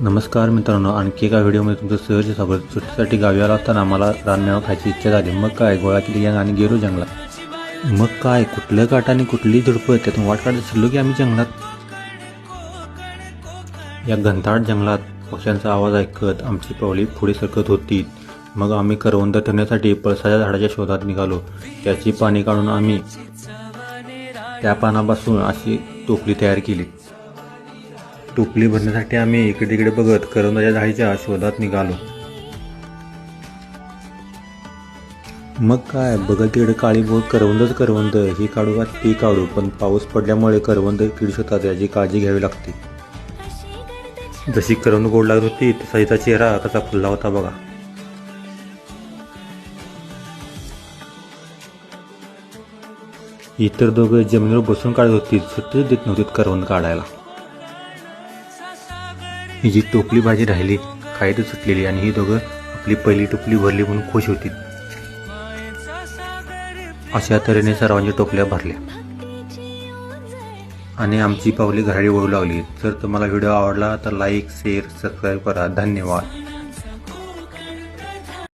नमस्कार मित्रांनो आणखी एका व्हिडिओमध्ये तुमचं सहज स्वागत. सुट्टीसाठी गावी आला असताना मला रानमेवा खायची इच्छा झाली. मग काय? गोळा केली गँग आणि गेलो जंगलात. मग काय? कुठलं काट आणि कुठली झुडपं? त्यातून वाट काढत शिरलो की आम्ही जंगलात. या घनताट जंगलात पक्ष्यांचा आवाज ऐकत आमची पावली पुढे सरकत होती. मग आम्ही करवंद ठेवण्यासाठी पळसाच्या झाडाच्या शोधात निघालो. त्याची पाने काढून आम्ही त्या पानापासून अशी टोपली तयार केली. टोपली भरण्यासाठी आम्ही इकडे तिकडे बघत करवंदाच्या झाडीच्या शोधात निघालो. मग काय? बघत तिकडे काळी बोट करवंदच करवंद ही काढू का ती काढू पण पाऊस पडल्यामुळे करवंद किडू शकतात याची काळजी घ्यावी लागते. जशी करवंद गोड लागत होती तसा हिचा चेहरा कसा फुलला होता बघा. इतर दोघं जमिनीवर बसून काढत होती सुट्टीच देत नव्हती करवंद काढायला. जी टोपली भाजी राहिली खायला सुटलेली आणि ही दोघं आपली पहिली टोपली भरली म्हणून खुश होती अशा तऱ्हेने सर्वांच्या टोपल्या भरल्या. आणि आमची पावली घराडी वळू लागली. जर तुम्हाला व्हिडिओ आवडला तर लाईक शेअर सबस्क्राईब करा. धन्यवाद.